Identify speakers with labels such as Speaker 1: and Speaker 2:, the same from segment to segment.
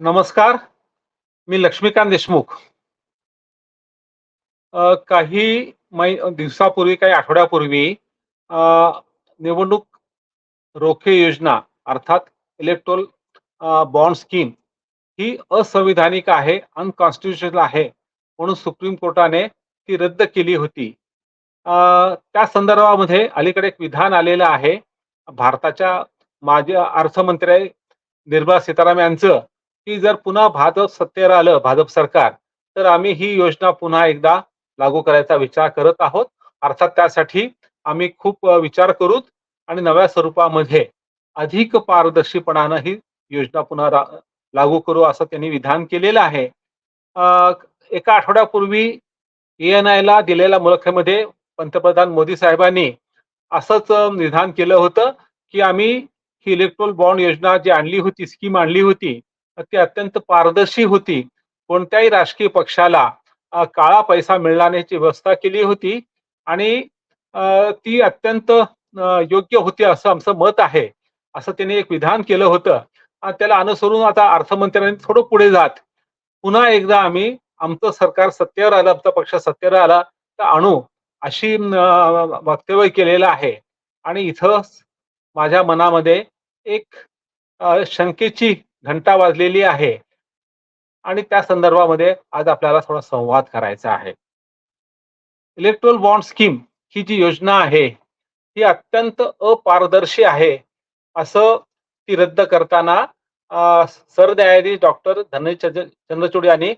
Speaker 1: नमस्कार मी लक्ष्मीकांत देशमुख. काही मै दिवसापूर्वी काही आठवड्यापूर्वी निवडणूक रोखे योजना अर्थात इलेक्ट्रोल बॉन्ड स्कीम ही असंविधानिक आहे अनकॉन्स्टिट्युशनल आहे म्हणून सुप्रीम कोर्टाने ती रद्द केली होती. त्या संदर्भामध्ये अलीकडे एक विधान आलेलं आहे. भारताच्या माजी अर्थमंत्री निर्मला सीताराम यांचं की जर पुन्हा भाजप सत्तेवर आलं भाजप सरकार तर आम्ही ही योजना पुन्हा एकदा लागू करायचा विचार करत आहोत. अर्थात त्यासाठी आम्ही खूप विचार करूत आणि नव्या स्वरूपामध्ये अधिक पारदर्शीपणानं ही योजना पुन्हा लागू करू असं त्यांनी विधान केलेलं आहे. एका आठवड्यापूर्वी एएनआय ला दिलेल्या मुलाखतीमध्ये पंतप्रधान मोदी साहेबांनी असंच निधान केलं होतं की आम्ही ही इलेक्ट्रोल बॉन्ड योजना जी आणली होती स्कीम आणली होती ती अत्यंत पारदर्शी होती. कोणत्याही राजकीय पक्षाला काळा पैसा मिळण्याची व्यवस्था केली होती आणि ती अत्यंत योग्य होती असं आमचं मत आहे. असं त्यांनी एक विधान केलं होतं. आणि त्याला अनुसरून आता अर्थमंत्र्यांनी थोडं पुढे जात. पुन्हा एकदा आम्ही आमचं सरकार सत्तेवर आलं आमचा पक्ष सत्तेवर आला तर आणू अशी वक्तव्य केलेलं आहे. आणि इथं माझ्या मनामध्ये एक शंकेची घंटा वाजलेली आहे. आणि त्या संदर्भामध्ये आज आपल्याला थोडा संवाद करायचा आहे. इलेक्ट्रोल बॉन्ड स्कीम ही जी योजना आहे ही अत्यंत अपारदर्शी आहे असं ती रद्द करताना सरन्यायाधीश डॉक्टर धनंजय चंद्रचूड यांनी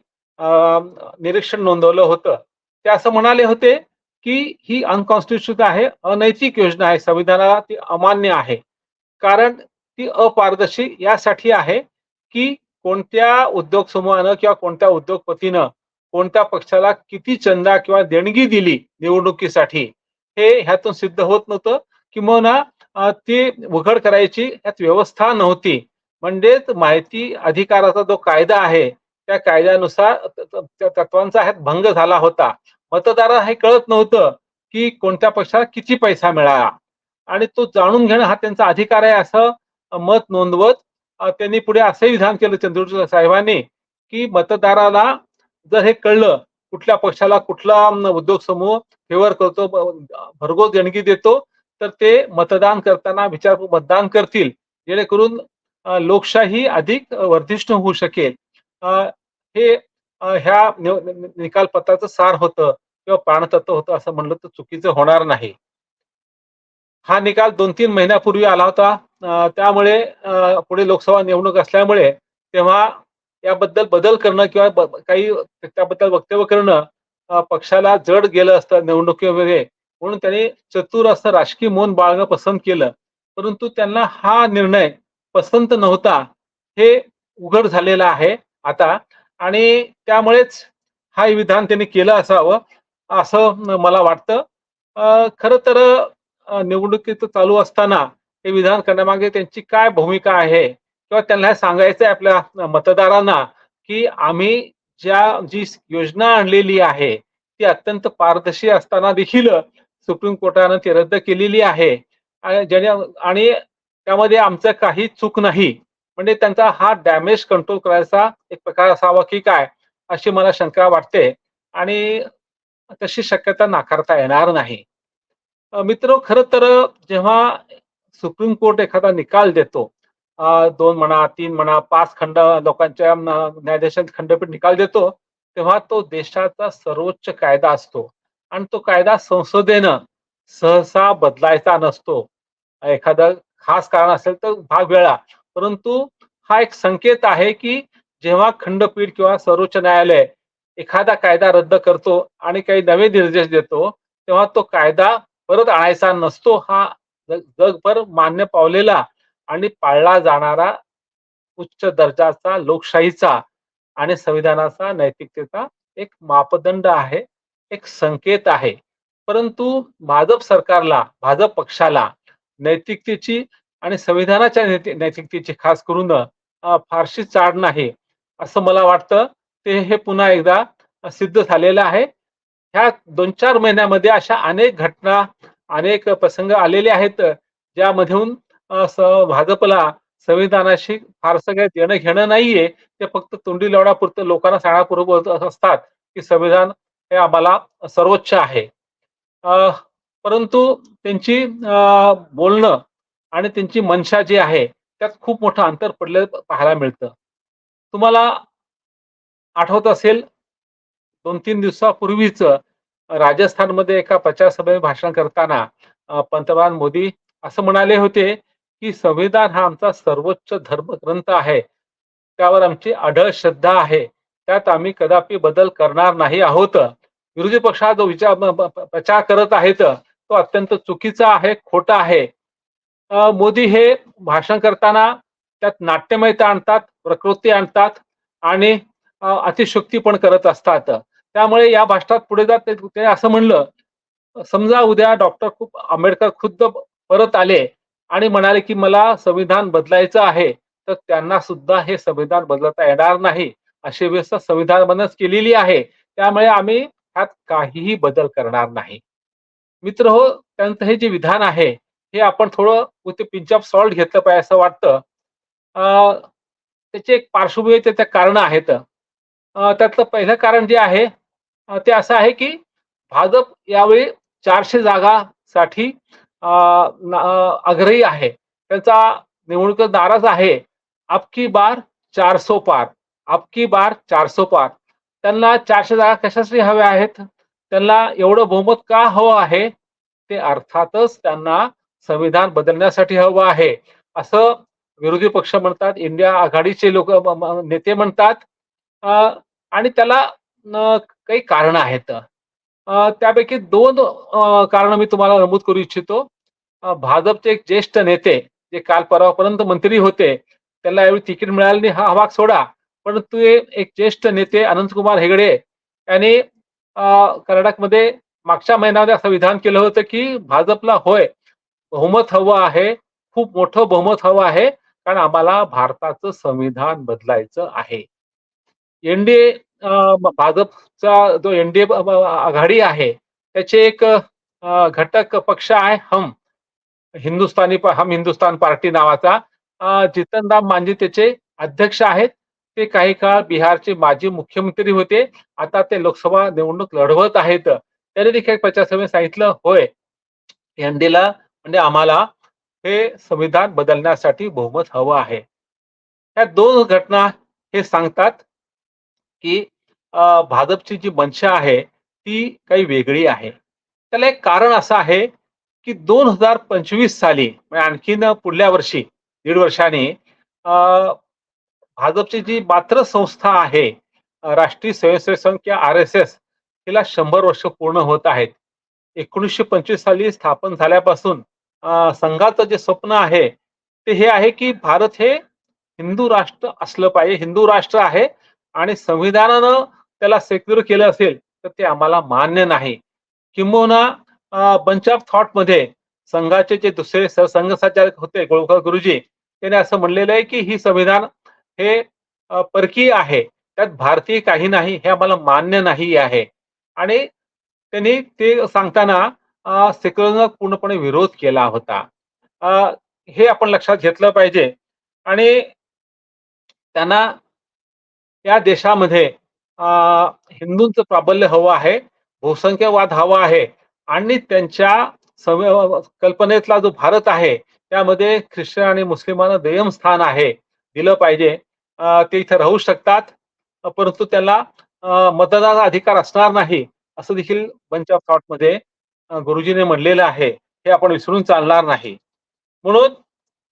Speaker 1: निरीक्षण नोंदवलं होतं. ते असं म्हणाले होते की ही अनकॉन्स्टिट्युशन आहे अनैतिक योजना आहे संविधानाला ती अमान्य आहे. कारण ती अपारदर्शी यासाठी आहे की कोणत्या उद्योग समूहानं किंवा कोणत्या उद्योगपतीनं कोणत्या पक्षाला किती चंदा किंवा देणगी दिली निवडणुकीसाठी हे ह्यातून सिद्ध होत नव्हतं. किंवा ती उघड करायची ह्यात व्यवस्था नव्हती. म्हणजेच माहिती अधिकाराचा जो कायदा आहे त्या कायद्यानुसार त्या तत्वांचा ह्यात भंग झाला होता. मतदाराला हे कळत नव्हतं की कोणत्या पक्षाला किती पैसा मिळाला. आणि तो जाणून घेणं हा त्यांचा अधिकार आहे असं मत नोंदवत त्यांनी पुढे असंही विधान केलं चंद्रचूड साहेबांनी की मतदाराला जर हे कळलं कुठल्या पक्षाला कुठला उद्योग समूह फेवर करतो भरघोस देणगी देतो तर ते मतदान करताना विचार मतदान करतील. जेणेकरून लोकशाही अधिक वर्धिष्ठ होऊ शकेल. हे ह्या निकाल पत्राचं निकालपत्राचं सार होतं किंवा प्राणतत्व होतं असं म्हणलं तर चुकीचं होणार नाही. हा निकाल दोन तीन महिन्यापूर्वी आला होता. त्यामुळे पुढे लोकसभा निवडणूक असल्यामुळे तेव्हा याबद्दल बदल करणं किंवा काही त्याबद्दल वक्तव्य करणं पक्षाला जड गेलं असतं निवडणुकीमध्ये म्हणून त्यांनी चतुर असं राजकीय मौन बाळगणं पसंत केलं. परंतु त्यांना हा निर्णय पसंत नव्हता. हे उघड झालेलं आहे आता. आणि त्यामुळेच हा विधान त्यांनी केलं असावं असं मला वाटतं. खर खरं तर निवडणुकीत चालू असताना हे विधान करण्यामागे त्यांची काय भूमिका आहे? किंवा त्यांना सांगायचंय सांगायचं आहे आपल्या मतदारांना की आम्ही ज्या जी योजना आणलेली आहे ती अत्यंत पारदर्शी असताना देखील सुप्रीम कोर्टानं ती रद्द केलेली आहे. आणि आणि त्यामध्ये आमचं काही चूक नाही. म्हणजे त्यांचा हा डॅमेज कंट्रोल करायचा एक प्रकार असावा की काय अशी मला शंका वाटते. आणि तशी शक्यता नाकारता येणार नाही. मित्र खर तर जेव्हा सुप्रीम कोर्ट एखादा निकाल देतो दोन म्हणा तीन म्हणा पाच खंड लोकांच्या न्यायाधीशांत खंडपीठ निकाल देतो तेव्हा तो देशाचा सर्वोच्च कायदा असतो. आणि तो कायदा संसदेनं सहसा बदलायचा नसतो. एखादा खास कारण असेल तर भाग वेळा. परंतु हा एक संकेत आहे की जेव्हा खंडपीठ किंवा सर्वोच्च न्यायालय एखादा कायदा रद्द करतो आणि काही नवे निर्देश देतो तेव्हा तो कायदा परत आणायचा नसतो हा जगभर मान्य पावलेला आणि पाळला जाणारा उच्च दर्जाचा लोकशाहीचा आणि संविधानाचा नैतिकतेचा एक मापदंड आहे एक संकेत आहे. परंतु भाजप सरकारला भाजप पक्षाला नैतिकतेची आणि संविधानाच्या नैतिकतेची खास करून फारशी चाड नाही. असं मला वाटतं ते हे पुन्हा एकदा सिद्ध झालेलं आहे. ह्या दोन चार महिन्यामध्ये अशा अनेक घटना अनेक प्रसंग आलेले आहेत ज्यामधून भाजपला संविधानाशी फारसं काही देणं घेणं नाहीये. ते फक्त तोंडी लवडापुरतं लोकांना सांगण्यापूर्वक असतात की संविधान हे आम्हाला सर्वोच्च आहे. परंतु त्यांची अ, बोलणं आणि त्यांची मनशा जी आहे त्यात खूप मोठं अंतर पडलेलं पाहायला मिळतं. तुम्हाला आठवत असेल दोन तीन दिवसापूर्वीच राजस्थानमध्ये एका प्रचारसभेत भाषण करताना पंतप्रधान मोदी असं म्हणाले होते की संविधान हा आमचा सर्वोच्च धर्मग्रंथ आहे. त्यावर आमची अढळ श्रद्धा आहे. त्यात आम्ही कदापि बदल करणार नाही आहोत. विरोधी पक्ष हा जो विचार प्रचार करत आहेत तो अत्यंत चुकीचा आहे खोटा आहे. मोदी हे भाषण करताना त्यात नाट्यमयता आणतात प्रकृती आणतात आणि अ, पण करत असतात. त्यामुळे या भाषणात पुढे जात ते- असं म्हणलं समजा उद्या डॉक्टर खूप आंबेडकर खुद्द परत आले आणि म्हणाले की मला संविधान बदलायचं आहे तर त्यांना सुद्धा हे संविधान बदलता येणार नाही. अशी व्यवस्था संविधानामध्येच केलेली आहे. त्यामुळे आम्ही ह्यात काहीही बदल करणार नाही. मित्र हो त्यांचं हे जे विधान आहे हे आपण थोडं ते पिंच ऑफ सॉल्ट घेतलं पाहिजे असं वाटतं. त्याचे एक पार्श्वभूमी त्याचं कारण आहेत. त्यातलं पहिलं कारण जे आहे ते असं आहे की भाजप यावेळी चारशे जागासाठी आग्रही आहे. त्यांचा निवडणूक नाराज आहे. आपकी बार चारसो पार. आपकी बार चारसो पार. त्यांना चारशे जागा कशासाठी हव्या आहेत? त्यांना एवढं बहुमत का हवं आहे? ते अर्थातच त्यांना संविधान बदलण्यासाठी हवं आहे. असं विरोधी पक्ष म्हणतात इंडिया आघाडीचे लोक नेते म्हणतात. आणि त्याला काही कारण आहेत. त्यापैकी दोन कारण मी तुम्हाला नमूद करू इच्छितो. भाजपचे एक ज्येष्ठ नेते जे काल परवापर्यंत मंत्री होते त्यांना यावेळी तिकीट मिळाले नाही हा हवाक सोडा. पण ते एक ज्येष्ठ नेते अनंतकुमार हेगडे यांनी कर्नाटकमध्ये मागच्या महिन्यामध्ये असं विधान केलं होतं की भाजपला होय बहुमत हवं आहे खूप मोठं बहुमत हवं आहे कारण आम्हाला भारताचं संविधान बदलायचं आहे. एनडीए भाजपचा जो एनडीए आघाडी आहे त्याचे एक घटक पक्ष आहे हम. हिंदुस्थानी हम हिंदुस्तान पार्टी नावाचा. जितनराम मांझी त्याचे अध्यक्ष आहेत. ते काही काळ बिहारचे माजी मुख्यमंत्री होते. आता ते लोकसभा निवडणूक लढवत आहेत. त्यांनी देखील प्रचारसभेत सांगितलं होय एनडीला म्हणजे आम्हाला हे संविधान बदलण्यासाठी बहुमत हवं आहे. ह्या दोन घटना हे सांगतात की भाजपची जी मनशा आहे ती काही वेगळी आहे. त्याला एक कारण असं आहे की दोन हजार पंचवीस साली म्हणजे आणखीन पुढल्या वर्षी दीड वर्षाने अं, भाजपची जी मात्र संस्था आहे राष्ट्रीय स्वयंसेवक संघ किंवा आर एस एस तिला शंभर वर्ष पूर्ण होत आहेत. एकोणीसशे पंचवीस साली स्थापन झाल्यापासून संघाचं जे स्वप्न आहे ते हे आहे की भारत हे हिंदू राष्ट्र असलं पाहिजे. हिंदू राष्ट्र आहे आणि संविधानानं त्याला सेक्युर केलं असेल तर ते आम्हाला मान्य नाही. किंबहुना बंच ऑफ थॉटमध्ये संघाचे जे दुसरे संघ होते गोळकर गुरुजी त्याने असं म्हणलेलं आहे की ही संविधान हे परकीय आहे. त्यात भारतीय काही नाही हे आम्हाला मान्य नाही आहे. आणि त्यांनी ते सांगताना सेक्युलरनं पूर्णपणे विरोध केला होता. हे आपण लक्षात घेतलं पाहिजे. आणि त्यांना या देशामध्ये हिंदूंचं प्राबल्य हवं आहे बहुसंख्यवाद हवा आहे आणि त्यांच्या कल्पनेतला जो भारत आहे त्यामध्ये ख्रिश्चन आणि मुस्लिमांना दुय्यम स्थान आहे दिलं पाहिजे. ते इथे राहू शकतात परंतु त्यांना मतदानाचा अधिकार असणार नाही असं देखील बंच ऑफ थॉटमध्ये गुरुजीने म्हणलेलं आहे हे आपण विसरून चालणार नाही. म्हणून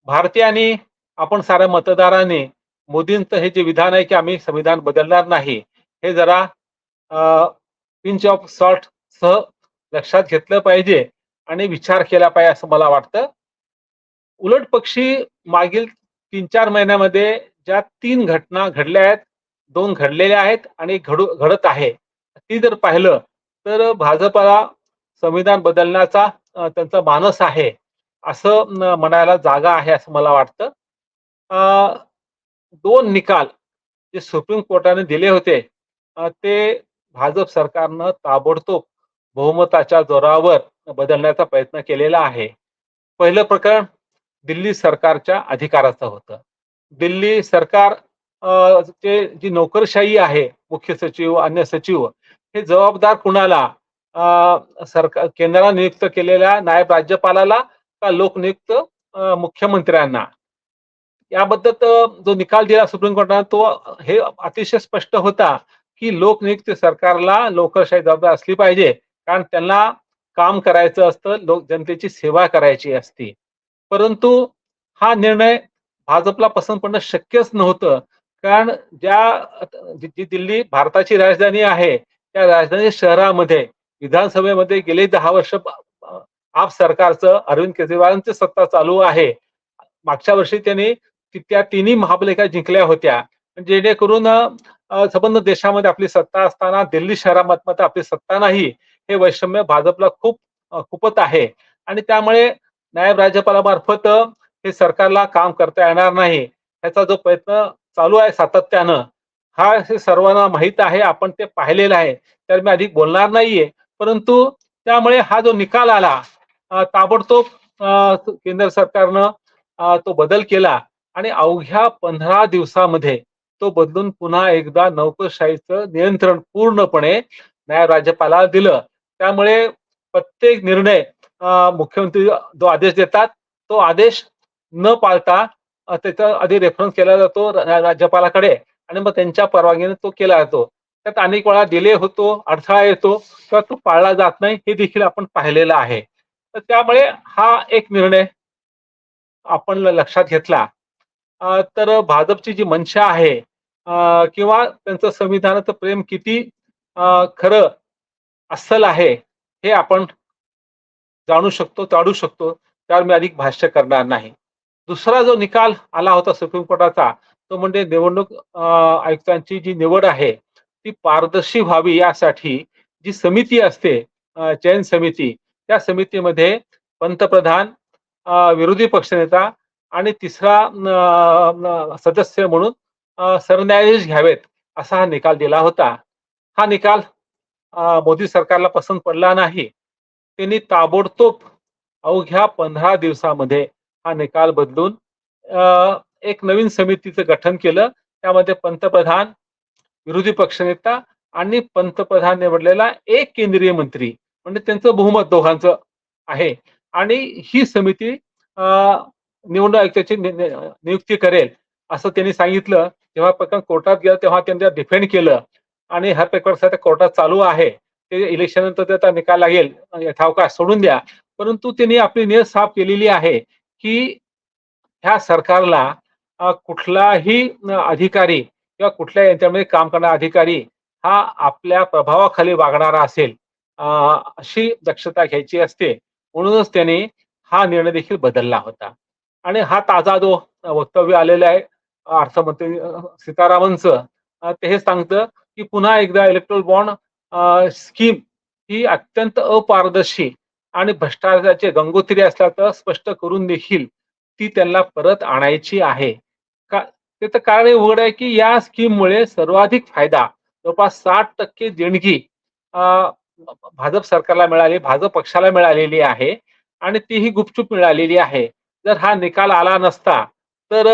Speaker 1: भारतीयांनी आपण साऱ्या मतदारांनी मोदींचं हे जे विधान आहे की आम्ही संविधान बदलणार नाही हे जरा पिंच ऑफ सॉल्ट सह लक्षात घेतलं पाहिजे आणि विचार केला पाहिजे असं मला वाटतं. उलट पक्षी मागील तीन चार महिन्यामध्ये ज्या तीन घटना घडल्या आहेत दोन घडलेल्या आहेत आणि घडू घडत आहे ती जर पाहिलं तर भाजपाला संविधान बदलण्याचा त्यांचा मानस आहे असं म्हणायला जागा आहे असं मला वाटतं. दोन निकाल जे सुप्रीम कोर्टाने दिले होते ते भाजप सरकारनं ताबडतोब बहुमताच्या जोरावर बदलण्याचा प्रयत्न केलेला आहे. पहिलं प्रकरण दिल्ली सरकारच्या अधिकाराचं होतं. दिल्ली सरकार चे जी नोकरशाही आहे मुख्य सचिव अन्य सचिव हे जबाबदार कुणाला सरकार केंद्राने नियुक्त केलेल्या नायब राज्यपालाला का लोकनियुक्त मुख्यमंत्र्यांना? याबद्दल जो निकाल दिला सुप्रीम कोर्टाने तो हे अतिशय स्पष्ट होता. की लोकनियुक्त सरकारला लोकशाही जबाबदार असली पाहिजे. कारण त्यांना काम करायचं असतं लोक जनतेची सेवा करायची असती. परंतु हा निर्णय भाजपला पसंत पडणं शक्यच नव्हतं. कारण ज्या जी दिल्ली भारताची राजधानी आहे त्या राजधानी शहरामध्ये विधानसभेमध्ये गेले दहा वर्ष आप सरकारचं अरविंद केजरीवालांची सत्ता चालू आहे. मागच्या वर्षी त्यांनी त्या तिन्ही महापालिका जिंकल्या होत्या. जेणेकरून संबंध देशामध्ये आपली सत्ता असताना दिल्ली शहरामध्ये आपली सत्ता नाही हे वैषम्य भाजपला खूप खूपच आहे. आणि त्यामुळे नायब राज्यपालामार्फत हे सरकारला काम करता येणार नाही याचा जो प्रयत्न चालू आहे सातत्यानं हा हे सर्वांना माहीत आहे आपण ते पाहिलेलं आहे तर मी अधिक बोलणार नाहीये. परंतु त्यामुळे हा जो निकाल आला ताबडतोब केंद्र सरकारनं तो बदल केला. आणि अवघ्या पंधरा दिवसामध्ये तो बदलून पुन्हा एकदा नौकरशाहीचं नियंत्रण पूर्णपणे न्याय राज्यपालाला दिलं. त्यामुळे प्रत्येक निर्णय मुख्यमंत्री जो आदेश देतात तो आदेश न पाळता त्याचा आधी रेफरन्स केला जातो राज्यपालाकडे आणि मग त्यांच्या परवानगीने तो केला जातो. त्यात अनेक वेळा डिले होतो अडथळा येतो किंवा तो पाळला जात नाही हे देखील आपण पाहिलेलं आहे. तर त्यामुळे हा एक निर्णय आपण लक्षात घेतला. तर भाजपची जी मंशा आहे किंवा त्यांचं संविधानाचं प्रेम किती खरं अस्सल आहे हे आपण जाणू शकतो ताडू शकतो त्यावर मी अधिक भाष्य करणार नाही. दुसरा जो निकाल आला होता सुप्रीम कोर्टाचा तो म्हणजे निवडणूक आयुक्तांची जी निवड आहे ती पारदर्शी व्हावी यासाठी जी समिती असते चयन समिती त्या समितीमध्ये पंतप्रधान विरोधी पक्षनेता आणि तिसरा सदस्य म्हणून सरन्यायाधीश घ्यावेत असा हा निकाल दिला होता. हा निकाल मोदी सरकारला पसंत पडला नाही. त्यांनी ताबडतोब अवघ्या पंधरा दिवसामध्ये हा निकाल बदलून एक नवीन समितीचं गठन केलं. त्यामध्ये पंतप्रधान विरोधी पक्षनेता आणि पंतप्रधान निवडलेला एक केंद्रीय मंत्री म्हणजे त्यांचं बहुमत दोघांचं आहे. आणि ही समिती निवडणूक आयुक्ताची नि- नियुक्ती करेल असं त्यांनी सांगितलं. जेव्हा प्रकरण कोर्टात गेलं तेव्हा त्यांनी डिफेंड केलं. आणि हा प्रकरण कोर्टात चालू आहे. ते इलेक्शन नंतर त्याचा निकाल लागेल यथावकाश सोडून द्या. परंतु त्यांनी आपली नियत साफ केलेली आहे की ह्या सरकारला कुठलाही अधिकारी किंवा कुठल्या यांच्यामध्ये काम करणारा अधिकारी हा आपल्या प्रभावाखाली वागणारा असेल अशी दक्षता घ्यायची असते. म्हणूनच त्यांनी हा निर्णय देखील बदलला होता. आणि हा ताजा जो वक्तव्य आलेला आहे अर्थमंत्री सीतारामनचं ते हे सांगतं की पुन्हा एकदा इलेक्ट्रोल बॉन्ड स्कीम ही अत्यंत अपारदर्शी आणि भ्रष्टाचाराचे गंगोत्री असल्याचं स्पष्ट करून देखील ती त्यांना परत आणायची आहे. का त्याचं कारण उघड आहे की या स्कीममुळे सर्वाधिक फायदा जवळपास साठ टक्के देणगी भाजप सरकारला मिळाली भाजप पक्षाला मिळालेली आहे आणि तीही गुपचूप मिळालेली आहे. जर हा निकाल आला नसता तर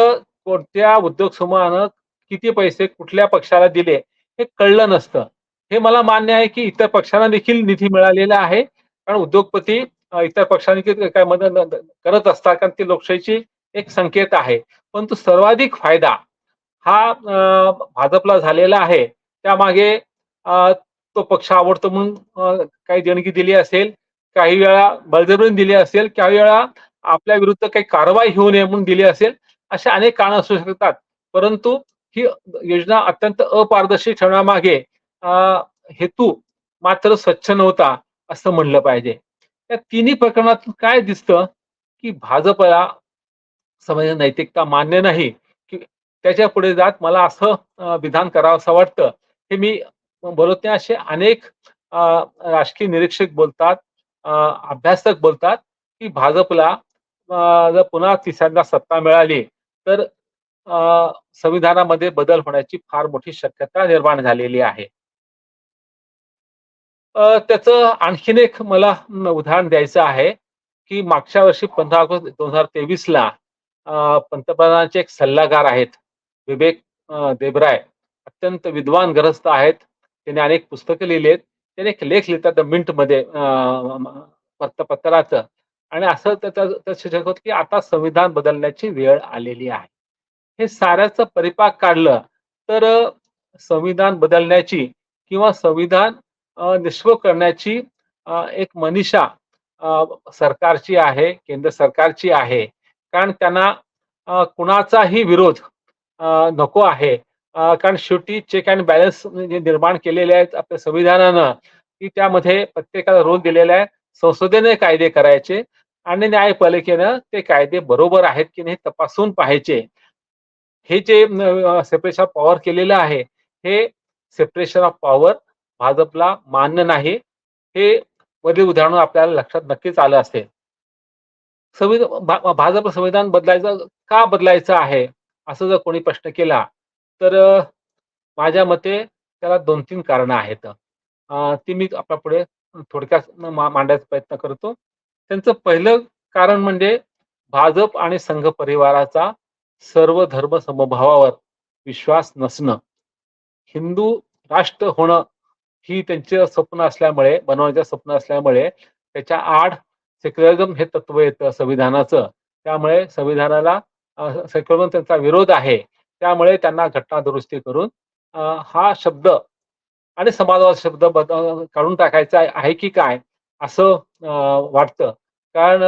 Speaker 1: कोणत्या उद्योग समूहानं किती पैसे कुठल्या पक्षाला दिले हे कळलं नसतं. हे मला मान्य आहे की इतर पक्षांना देखील निधी मिळालेला आहे. कारण उद्योगपती इतर पक्षांनी काय मदत करत असतात कारण ते लोकशाहीची एक संकेत आहे. परंतु सर्वाधिक फायदा हा भाजपला झालेला आहे. त्यामागे अ, तो पक्ष आवडतो म्हणून काही देणगी दिली असेल काही वेळा बळजबरीने दिली असेल काही वेळा आपल्या विरुद्ध काही कारवाई होऊ नये म्हणून दिली असेल. अशा अनेक कारण असू शकतात. परंतु ही योजना अत्यंत अपारदर्शी ठेवण्यामागे हेतू मात्र स्वच्छ नव्हता असं म्हणलं पाहिजे. या तिन्ही प्रकरणातून काय दिसतं की भाजपला समाज नैतिकता मान्य नाही की त्याच्या पुढे जात मला असं विधान करावं असं वाटतं. हे मी बोलत नाही. असे अनेक राजकीय निरीक्षक बोलतात अभ्यासक बोलतात की भाजपला जर पुन्हा तिसऱ्यांदा सत्ता मिळाली तर अ, संविधानामध्ये बदल होण्याची फार मोठी शक्यता निर्माण झालेली आहे. त्याचं आणखीन एक मला उदाहरण द्यायचं आहे की मागच्या वर्षी पंधरा ऑगस्ट दोन हजार तेवीस ला पंतप्रधानांचे एक सल्लागार आहेत विवेक देबराय अत्यंत विद्वान ग्रस्त आहेत. त्यांनी अनेक पुस्तकं लिहिली आहेत त्याने एक लेख लिहितात द मिंटमध्ये आणि असं त्याचं की आता संविधान बदलण्याची वेळ आलेली आहे. हे साऱ्याचं परिपाक काढलं तर संविधान बदलण्याची किंवा संविधान निष्फळ करण्याची एक मनीषा सरकारची आहे केंद्र सरकारची आहे. कारण त्यांना कुणाचाही विरोध नको आहे. कारण शेवटी चेक अँड बॅलन्स जे निर्माण केलेले आहेत आपल्या संविधानानं की त्यामध्ये प्रत्येकाला रोल दिलेला आहे. संसदेने कायदे करायचे आणि न्यायपालिकेनं ते कायदे बरोबर आहेत की नाही तपासून पाहायचे. हे जे सेपरेशन ऑफ पॉवर केलेलं आहे हे सेपरेशन ऑफ पॉवर भाजपला मान्य नाही. हे वरील उदाहरण आपल्याला लक्षात नक्कीच आलं असेल. संविधान भाजप संविधान बदलायचं का बदलायचं आहे? असं जर कोणी प्रश्न केला तर माझ्या मते त्याला दोन तीन कारणं आहेत. ती मी आपल्या पुढे थोडक्यात मांडायचा प्रयत्न करतो. त्यांचं पहिलं कारण म्हणजे भाजप आणि संघ परिवाराचा सर्व धर्म समभावावर विश्वास नसणं. हिंदू राष्ट्र होणं ही त्यांचं स्वप्न असल्यामुळे बनवण्याचं स्वप्न असल्यामुळे त्याच्या आड सेक्युलरिझम हे तत्व येतं संविधानाचं. त्यामुळे संविधानाला सेक्युलरिझम त्यांचा विरोध आहे. त्यामुळे त्यांना घटना दुरुस्ती करून हा शब्द आणि समाजवाद शब्द बद काढून टाकायचा आहे की काय असं वाटतं. कारण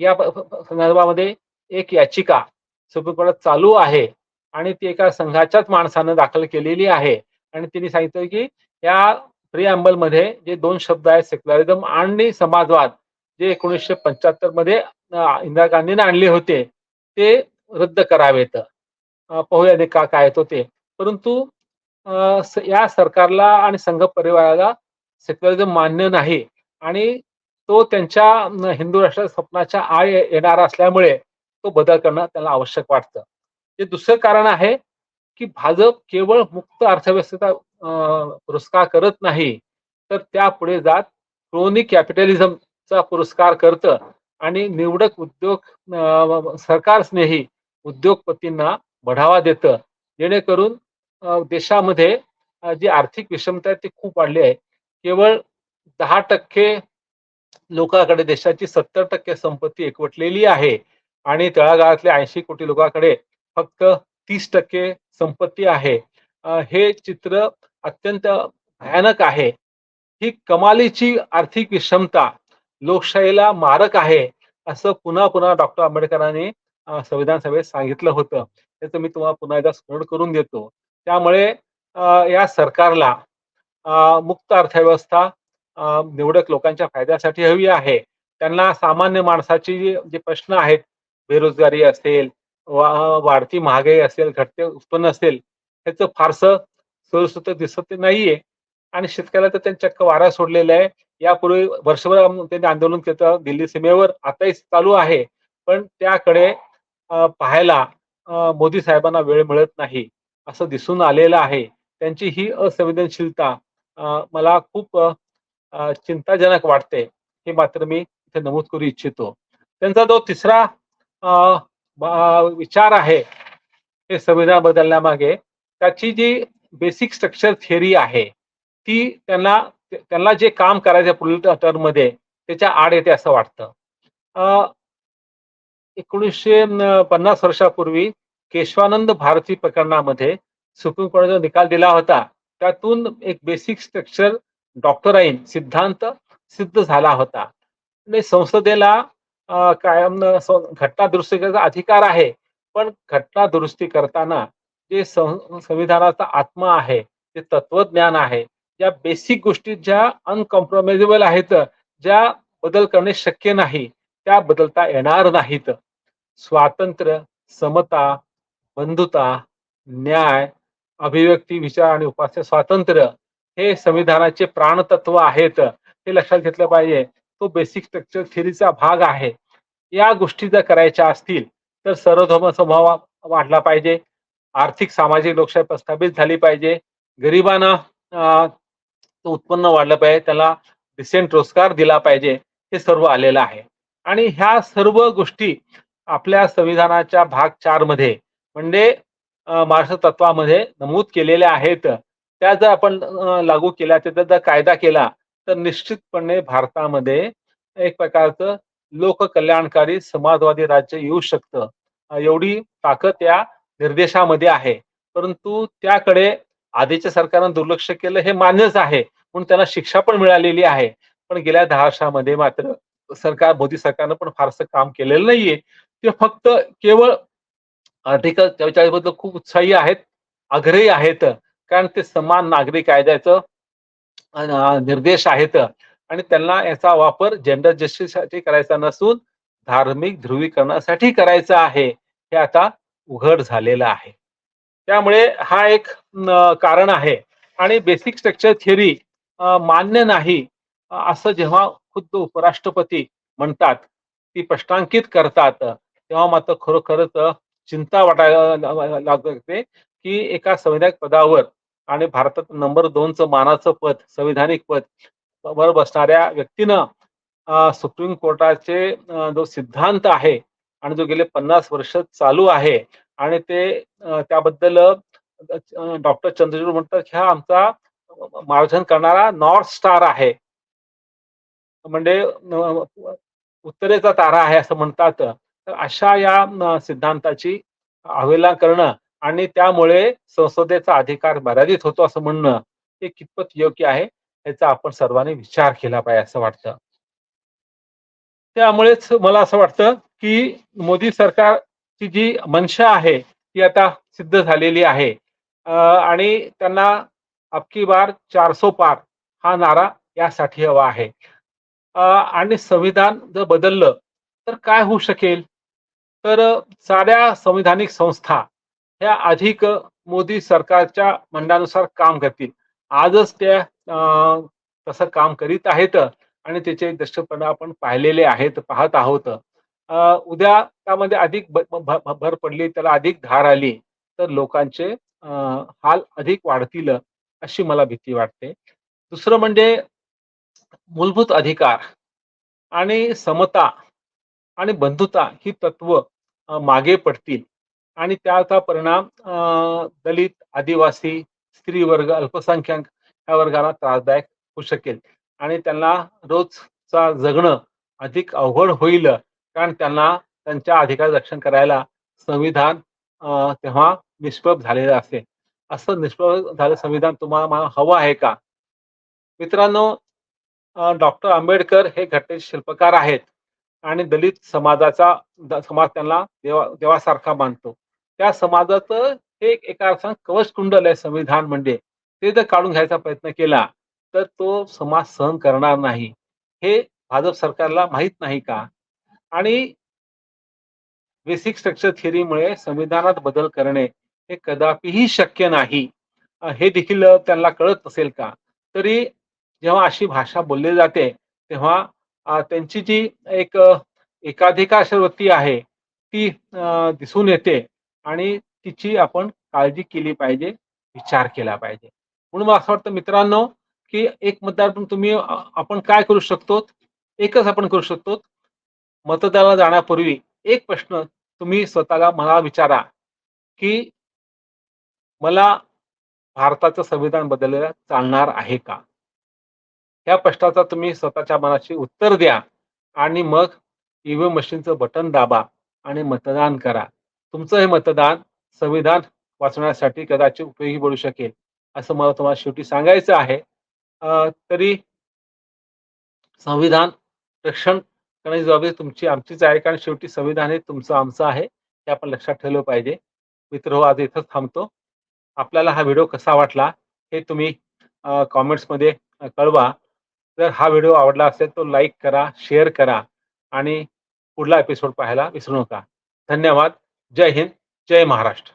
Speaker 1: या संदर्भामध्ये एक याचिका सुप्रीम कोर्टात चालू आहे आणि ती एका संघाच्याच माणसानं दाखल केलेली आहे. आणि तिने सांगितलं की या प्रिअँबलमध्ये जे दोन शब्द आहेत सेक्युलरिझम आणि समाजवाद जे एकोणीसशे पंच्याहत्तरमध्ये इंदिरा गांधीने आणले होते ते रद्द करावेत. पाहूया का काय येतो ते. परंतु या सरकारला आणि संघ परिवाराला सेक्युलरिझम मान्य नाही आणि तो त्यांच्या हिंदू राष्ट्र स्वप्नाच्या आळ येणारा असल्यामुळे तो बदल करणं त्यांना आवश्यक वाटतं. हे दुसरं कारण आहे की भाजप केवळ मुक्त अर्थव्यवस्थेचा अं, पुरस्कार करत नाही तर त्या पुढे जात क्रोनी कॅपिटलिझमचा पुरस्कार करतं आणि निवडक उद्योग सरकार स्नेही उद्योगपतींना बढावा देतं जेणेकरून देशामध्ये जी आर्थिक विषमता आहे ती खूप वाढली आहे. केवळ दहा टक्के लोकांकडे देशाची सत्तर टक्के संपत्ती एकवटलेली आहे आणि तळागाळातल्या ऐंशी कोटी लोकांकडे फक्त तीस टक्के संपत्ती आहे. हे चित्र अत्यंत भयानक आहे. ही कमालीची आर्थिक विषमता लोकशाहीला मारक आहे असं पुन्हा पुन्हा डॉक्टर आंबेडकरांनी संविधान सभेत सांगितलं होतं. त्याचं मी तुम्हाला पुन्हा एकदा स्मरण करून देतो. त्यामुळे या सरकारला मुक्त अर्थव्यवस्था निवडक लोकांच्या फायद्यासाठी हवी आहे. त्यांना सामान्य माणसाची जी जे प्रश्न आहेत बेरोजगारी असेल वाढती महागाई असेल घटते उत्पन्न असेल ह्याचं फारसं सुरसुत दिसत नाहीये. आणि शेतकऱ्याला तर त्यांनी चक्क वारा सोडलेला आहे. यापूर्वी वर्षभर त्यांनी आंदोलन केलं दिल्ली सीमेवर. आताही चालू आहे. पण त्याकडे पाहायला मोदी साहेबांना वेळ मिळत नाही. असं दिसून आलेलं आहे. त्यांची ही असंवेदनशीलता मला खूप चिंताजनक वाटते. हे मात्र मी इथे नमूद करू इच्छितो. त्यांचा जो तिसरा अ, विचार आहे हे संविधान बदलण्यामागे त्याची जी बेसिक स्ट्रक्चर थिअरी आहे ती त्यांना त्यांना जे काम करायचं पुढील टर्ममध्ये त्याच्या आड येते असं वाटतं. एकोणीसशे पन्नास वर्षापूर्वी केशवानंद भारती प्रकरणामध्ये सुप्रीम कोर्टाचा निकाल दिला होता. त्यातून एक बेसिक स्ट्रक्चर डॉक्टराईन सिद्धांत सिद्ध झाला होता. आणि संसदेला कायम घटना दुरुस्ती करायचा अधिकार आहे. पण घटना दुरुस्ती करताना जे सं- संविधानाचा आत्मा आहे ते तत्वज्ञान आहे या बेसिक गोष्टी ज्या अनकॉम्प्रोमाइजेबल आहेत ज्या बदल करणे शक्य नाही त्या बदलता येणार नाहीत. स्वातंत्र्य समता बंधुता न्याय अभिव्यक्ती विचार आणि उपास्य स्वातंत्र्य हे संविधानाचे प्राणतत्व आहेत. हे लक्षात घेतलं पाहिजे. तो बेसिक स्ट्रक्चर थिअरीचा भाग आहे. या गोष्टी जर करायच्या असतील तर सर्वधर्म समभाव वाढला पाहिजे. आर्थिक सामाजिक लोकशाही प्रस्थापित झाली पाहिजे. गरिबांना उत्पन्न वाढलं पाहिजे. त्याला डिसेंट रोजगार दिला पाहिजे. हे सर्व आलेलं आहे. आणि ह्या सर्व गोष्टी आपल्या संविधानाच्या भाग चारमध्ये म्हणजे महाराष्ट्र तत्वामध्ये नमूद केलेल्या आहेत. त्या जर आपण लागू केल्या त्याचा जर कायदा केला तर निश्चितपणे भारतामध्ये एक प्रकारचं लोककल्याणकारी समाजवादी राज्य येऊ शकतं. एवढी ताकद या निर्देशामध्ये आहे. परंतु त्याकडे आधीच्या सरकारनं दुर्लक्ष केलं हे मान्यच आहे. म्हणून त्यांना शिक्षा पण मिळालेली आहे. पण गेल्या दहा वर्षामध्ये मात्र सरकार मोदी सरकारनं पण फारसं काम केलेलं नाहीये. ते फक्त केवळ आर्टिकल चव्वेचाळीसबद्दल खूप उत्साही आहेत आग्रही आहेत कारण ते समान नागरी कायद्याचं निर्देश आहेत. आणि त्यांना याचा वापर जेंडर जस्टिससाठी करायचा नसून धार्मिक ध्रुवीकरणासाठी करायचा आहे हे आता उघड झालेलं आहे. त्यामुळे हा एक न, कारण आहे. आणि बेसिक स्ट्रक्चर थिअरी मान्य नाही असं जेव्हा खुद्द उपराष्ट्रपती म्हणतात ती प्रश्नांकित करतात तेव्हा मात्र खरोखरच चिंता वाटायला लागू लागते की एका संविधानिक पदावर आणि भारतात नंबर दोनचं मानाचं पद संविधानिक पद वर बसणाऱ्या व्यक्तीनं सुप्रीम कोर्टाचे जो सिद्धांत आहे आणि जो गेले पन्नास वर्ष चालू आहे आणि ते त्याबद्दल डॉक्टर चंद्रचूड म्हणतात ह्या हा आमचा मार्गदर्शन करणारा नॉर्थ स्टार आहे. म्हणजे उत्तरेचा तारा आहे असं म्हणतात. तर अशा या सिद्धांताची अवहेलना करणं आणि त्यामुळे संसदेचा अधिकार मर्यादित होतो असं म्हणणं हे कितपत योग्य आहे याचा आपण सर्वांनी विचार केला पाहिजे असं वाटतं. त्यामुळेच मला असं वाटतं की मोदी सरकारची जी मनशा आहे ती आता सिद्ध झालेली आहे. आणि त्यांना अबकी बार चारसो पार हा नारा यासाठी हवा आहे. आणि संविधान जर बदललं तर काय होऊ शकेल? तर साऱ्या संविधानिक संस्था ह्या अधिक मोदी सरकारच्या म्हणण्यानुसार काम करतील. आजच त्या तसं काम करीत आहेत आणि त्याचे दृष्टपणा आपण पाहिलेले आहेत पाहत आहोत. उद्या त्यामध्ये अधिक भर पडली त्याला अधिक धार आली तर लोकांचे हाल अधिक वाढतील अशी मला भीती वाटते. दुसरं म्हणजे मूलभूत अधिकार आणि समता आणि बंधुता ही तत्व मागे पडतील. आणि त्याचा परिणाम दलित आदिवासी स्त्री वर्ग अल्पसंख्याक या वर्गाला त्रासदायक होऊ शकेल. आणि त्यांना रोजचा जगणं अधिक अवघड होईल कारण त्यांना त्यांच्या अधिकार रक्षण करायला संविधान तेव्हा निष्प्रभ झालेलं असेल. असं निष्प्रभ झालं संविधान तुम्हाला मला हवं आहे का? मित्रांनो डॉक्टर आंबेडकर हे घटनेचे शिल्पकार आहेत. आणि दलित समाजाचा समाज त्यांना देवा देवासारखा मानतो. त्या समाजाचं हे एका अर्थानं कवच कुंडल आहे संविधान म्हणजे. ते जर काढून घ्यायचा प्रयत्न केला तर तो समाज सहन करणार नाही. हे भाजप सरकारला माहीत नाही का? आणि बेसिक स्ट्रक्चर थिअरीमुळे संविधानात बदल करणे हे कदापिही शक्य नाही. हे देखील त्यांना कळत नसेल का? तरी जेव्हा अशी भाषा बोलली जाते तेव्हा त्यांची जी एक एकाधिकार वृत्ती आहे ती दिसून येते आणि तिची आपण काळजी केली पाहिजे विचार केला पाहिजे. म्हणून मला असं वाटतं मित्रांनो की एक मतदार तुम्ही आपण काय करू शकतो? एकच आपण करू शकतो. मतदानाला जाण्यापूर्वी एक प्रश्न तुम्ही स्वतःला मला विचारा की मला भारताचं संविधान बदलायला चालणार आहे का? या प्रश्नाचा तुम्ही स्वतःच्या मनाशी उत्तर द्या आणि मग ईव्हीएम मशीनचं बटन दाबा आणि मतदान करा. तुमचं हे मतदान संविधान वाचण्यासाठी कदाचित उपयोगी पडू शकेल असं मला तुम्हाला शेवटी सांगायचं आहे. तरी संविधान रक्षण करण्याची जबाबदारी तुमची आमचीच आहे कारण शेवटी संविधान हे तुमचं आमचं आहे हे आपण लक्षात ठेवलं पाहिजे. मित्र हो आज इथंच थांबतो. आपल्याला हा व्हिडिओ कसा वाटला हे तुम्ही कॉमेंट्समध्ये कळवा. जर हा व्हिडिओ आवडला असेल तो लाईक करा शेअर करा आणि पुढला एपिसोड पाहायला विसरू नका. धन्यवाद. जय हिंद. जय महाराष्ट्र.